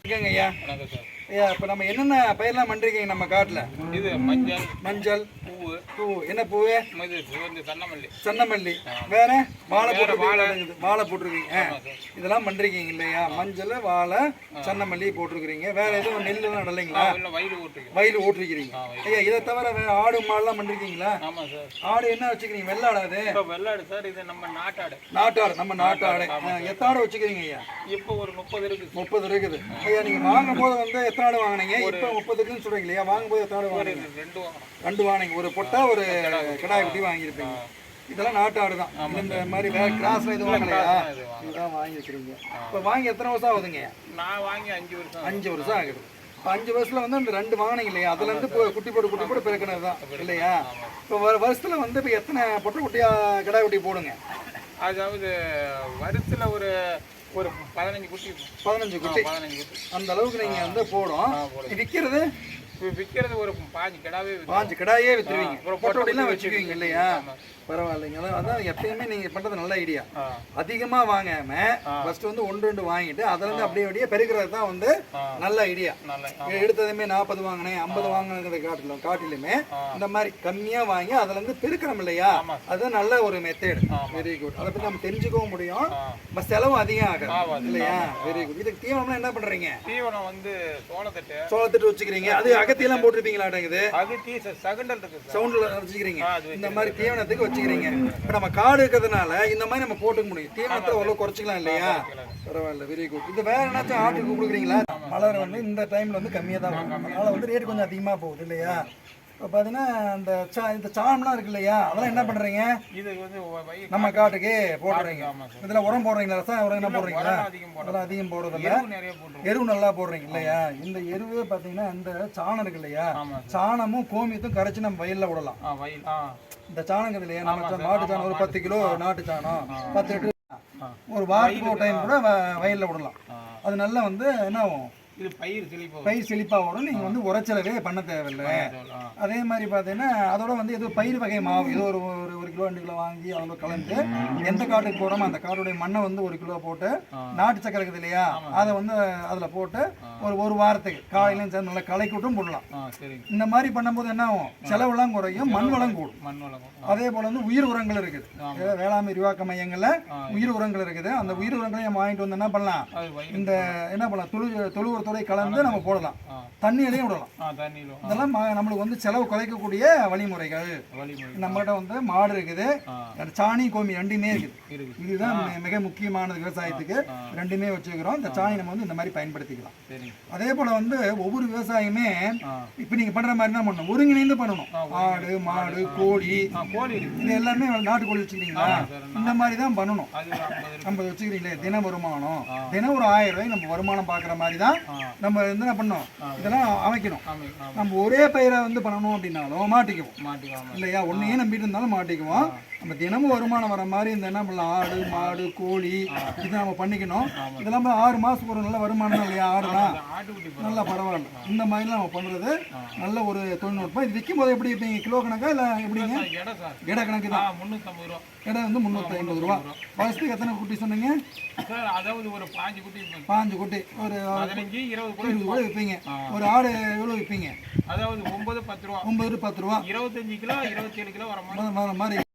இருக்கேங்க ஐயா. ஐயா இப்போ நம்ம என்னென்ன பயிரெல்லாம் பண்ணிருக்கீங்க நம்ம காட்டில்? இது மஞ்சள். மஞ்சள். பூ என்ன இது சிவந்து சன்னமல்லி. சன்னமல்லி வேற? வாழை போட்டுருக்கீங்க வாழை. போட்டிருக்கீங்க. ஆ. இதெல்லாம் பண்ணிருக்கீங்க இல்லையா? மஞ்சள் வாழை சன்னமல்லி போட்டிருக்கிறீங்க. வேற எதுவும் நெல்லாம் நடலைங்களா? இல்லை வயலு ஓட்டுருக்கு வயல் ஓட்டிருக்கிறீங்க ஐயா இதை தவிர வேற ஆடு மாடுலாம் பண்ணிருக்கீங்களா ஆடு என்ன வச்சுக்கிறீங்க? வெள்ளாடு அது? இப்போ வெள்ளாடு சார். இது நம்ம நாட்டாடு. நாட்டாடு நம்ம நாட்டாடு. ஆடு வச்சுக்கிறீங்க ஐயா? இப்போ ஒரு முப்பது இருக்கு முப்பது இருக்குது. ஐயா நீங்க வாங்கும் போது வந்து எத்தனை ஆடு வாங்கினீங்க? இப்போ முப்பது இருக்குன்னு சொல்றீங்க இல்லையா? வாங்கும் போது எத்தனை ஆடு வாங்கினீங்க? ரெண்டு வாங்கினீங்க. ஒரு பொட்டா ஒரு கிடாய் குட்டி வாங்கியிருப்பீங்க. இதெல்லாம் நாட்டு ஆடு தான். இந்த மாதிரி வேற கிராஸ்ல எதுவும் வாங்கலையா? இது வாங்கணும். இதுதான் வாங்கிக்கிறீங்க இப்போ வாங்கி எத்தனை வருஷம் ஆகுதுங்க? நான் வாங்கி அஞ்சு வருஷம் அஞ்சு வருஷம் ஆகுது. இப்போ அஞ்சு வருஷத்துல வந்து அந்த ரெண்டு வாங்கினீங்க இல்லையா? அதுல இருந்து இப்போ குட்டி போட்டு குட்டி போட்டு பிறக்கினது தான் இல்லையா? இப்போ வர வருஷத்துல வந்து இப்போ எத்தனை பொட்டை குட்டியா கிடாய் குட்டி போடுங்க? அதாவது வருஷத்துல ஒரு ஒரு பதினஞ்சு குட்டி பதினஞ்சு குட்டி. பதினஞ்சு குட்டி. அந்த அளவுக்கு நீங்க வந்து போடும். விற்கிறது விற்கிறது ஒரு பாஞ்சு கிடாவே. பாஞ்சு கிடாயே வித்துருவீங்க. அப்புறம் பொட்டை குட்டிலாம் வச்சுக்குவீங்க இல்லையா? பரவாயில்லைங்க. அதான் எப்பயுமே நீங்க பண்றது நல்ல ஐடியா. அதிகமா வாங்காம ஃபர்ஸ்ட் வந்து ஒன்று ரெண்டு வாங்கிட்டு அதுல இருந்து அப்படியே அப்படியே பெருக்கிறது தான் வந்து. நல்ல ஐடியா. எடுத்ததுமே நாற்பது வாங்கினேன் ஐம்பது வாங்கினதை காட்டிலும் காட்டிலுமே இந்த மாதிரி கம்மியா வாங்கி அதுல இருந்து பெருக்கிறோம் இல்லையா? ஆமா. அது நல்ல ஒரு மெத்தேடு வெரி குட் அதை பத்தி நம்ம தெரிஞ்சுக்கவும் முடியும். பட் செலவு அதிகம் ஆகாது இல்லையா? வெரி குட் இதுக்கு தீவனம்லாம் என்ன பண்றீங்க? தீவனம் வந்து சோளத்தட்டு. சோளத்திட்டு வச்சுக்கிறீங்க. அது அகத்தியெல்லாம் போட்டிருப்பீங்களாட்டங்குது. அது டீ சகண்டல் இருக்கு சார். சவுண்டில் வச்சுக்கிறீங்க. இந்த மாதிரி தீவனத்துக்கு வச்சுக்கிறீங்க. இப்போ நம்ம காடு இருக்கிறதுனால இந்த மாதிரி நம்ம போட்டுக்க முடியும். தீவனத்தை ஓரளவு குறைச்சிக்கலாம் இல்லையா? பரவாயில்ல வெரி குட் இது வேற என்னாச்சும் ஆட்டுக்கு கொடுக்குறீங்களா? மலர் வந்து இந்த டைம்ல வந்து கம்மியாக தான் அதனால வந்து ரேட் கொஞ்சம் அதிகமாக போகுது இல்லையா? பார்த்தீங்கன்னா அந்த சா இந்த சாணம்லாம் இருக்கு இல்லையா? அதெல்லாம் என்ன பண்ணுறீங்க இது வந்து நம்ம காட்டுக்கு போடுறீங்க இதில் உரம் போடுறீங்களா? ரசாயன உரம் என்ன போடுறீங்களா. அதெல்லாம் அதிகம் போடுறதில்ல. எருவு நல்லா போடுறீங்க இல்லையா? இந்த எருவு பார்த்தீங்கன்னா இந்த சாணம் இருக்கு இல்லையா? சாணமும் கோமியத்தும் கரைச்சி நம்ம வயல்ல விடலாம். இந்த சாணம் இல்லையா நம்ம மாட்டு சாணம் ஒரு பத்து கிலோ நாட்டு சாணம். பத்து லிட்டர். ஒரு வாரத்துக்கு ஒரு டைம் கூட வயல்ல விடலாம். அது நல்லா வந்து என்ன ஆகும்? இது பயிர் செழிப்பு பயிர் செழிப்பா வரும். நீங்க வந்து உரைச்சலவே பண்ண தேவையில்லை. அதே மாதிரி பார்த்தீங்கன்னா அதோட வந்து ஏதோ பயிர் வகை மாவு ஏதோ ஒரு ஒரு ஒரு கிலோ ரெண்டு கிலோ வாங்கி அதோட கலந்து எந்த காட்டுக்கு போகிறோமோ அந்த காட்டுடைய மண்ணை வந்து ஒரு கிலோ போட்டு நாட்டு சக்கரை இருக்குது இல்லையா? அதை வந்து அதில் போட்டு ஒரு ஒரு வாரத்துக்கு காலையிலும் சேர்ந்து நல்லா கலக்கி விட்டும் போடலாம் இந்த மாதிரி பண்ணும்போது என்ன ஆகும்? செலவுலாம் குறையும் மண் வளம் கூடும். மண் வளம் அதே போல வந்து உயிர் உரங்கள் இருக்குது. வேளாண்மை விரிவாக்க மையங்கள்ல உயிர் உரங்கள் இருக்குது. அந்த உயிர் உரங்களை நம்ம வாங்கிட்டு வந்து என்ன பண்ணலாம்? இந்த என்ன பண்ணலாம்? தொழு தொழு உரத்தோட கலந்து நம்ம போடலாம். தண்ணியிலையும் விடலாம். தண்ணியிலும் இதெல்லாம் நம்மளுக்கு வந்து செலவு குறைக்கக்கூடிய வழிமுறைகள். வழிமுறை நம்மகிட்ட வந்து மாடு இருக்குது. சாணி கோமி ரெண்டுமே இருக்குது. இருக்கு இதுதான் மிக முக்கியமானது விவசாயத்துக்கு. ரெண்டுமே வச்சுக்கிறோம். இந்த சாணி நம்ம வந்து இந்த மாதிரி பயன்படுத்திக்கலாம். அதே போல வந்து ஒவ்வொரு விவசாயியுமே ஆ. இப்போ நீங்க பண்ற மாதிரி தான் பண்ணணும். ஒருங்கிணைந்து பண்ணணும். ஆடு மாடு கோழி. இது எல்லாமே நாட்டுக்கோழி வச்சுக்கிறீங்களா? இந்த மாதிரி தான் பண்ணணும். நம்ம வச்சுக்கிறீங்களே தின வருமானம். தினம் ஒரு ஆயிரம் ரூபாய் நம்ம வருமானம் பார்க்குற மாதிரி தான் நம்ம என்ன பண்ணணும்? இதெல்லாம் அமைக்கணும். நம்ம ஒரே பயிரை வந்து பண்ணணும் அப்படின்னாலும் மாட்டிக்குவோம். மாட்டிக்காம இல்லையா? ஒன்னையே நம்பிட்டு இருந்தாலும் மாட்டிக்குவோம். நம்ம தினமும் வருமானம் வர மாதிரி இந்த என்ன பண்ணலாம்? ஆடு மாடு கோழி இது நம்ம பண்ணிக்கணும். இதெல்லாம் ஆறு மாசத்துக்கு ஒரு நல்ல வருமானம் இல்லையா? ஆடுலாம் நல்லா பரவாயில்ல. இந்த மாதிரிலாம் நம்ம பண்றது நல்ல ஒரு தொழில்நுட்பம். இது விற்கும் போது எப்படி விற்பீங்க கிலோ கணக்கா இல்லை எப்படிங்க? இட கணக்கு தான். இடம் வந்து முந்நூற்றி ஐம்பது ரூபா. வருஷத்துக்கு எத்தனை குட்டி சொன்னீங்க? அதாவது ஒரு பாஞ்சு குட்டி. பாஞ்சு குட்டி. ஒரு பதினஞ்சு இருபது கூட இருபது கூட விற்பீங்க? ஒரு ஆடு எவ்வளோ விற்பீங்க? அதாவது ஒன்பது பத்து ரூபா. ஒன்பது பத்து ரூபா. இருபத்தஞ்சு கிலோ இருபத்தேழு கிலோ வர மாதிரி. மாதிரி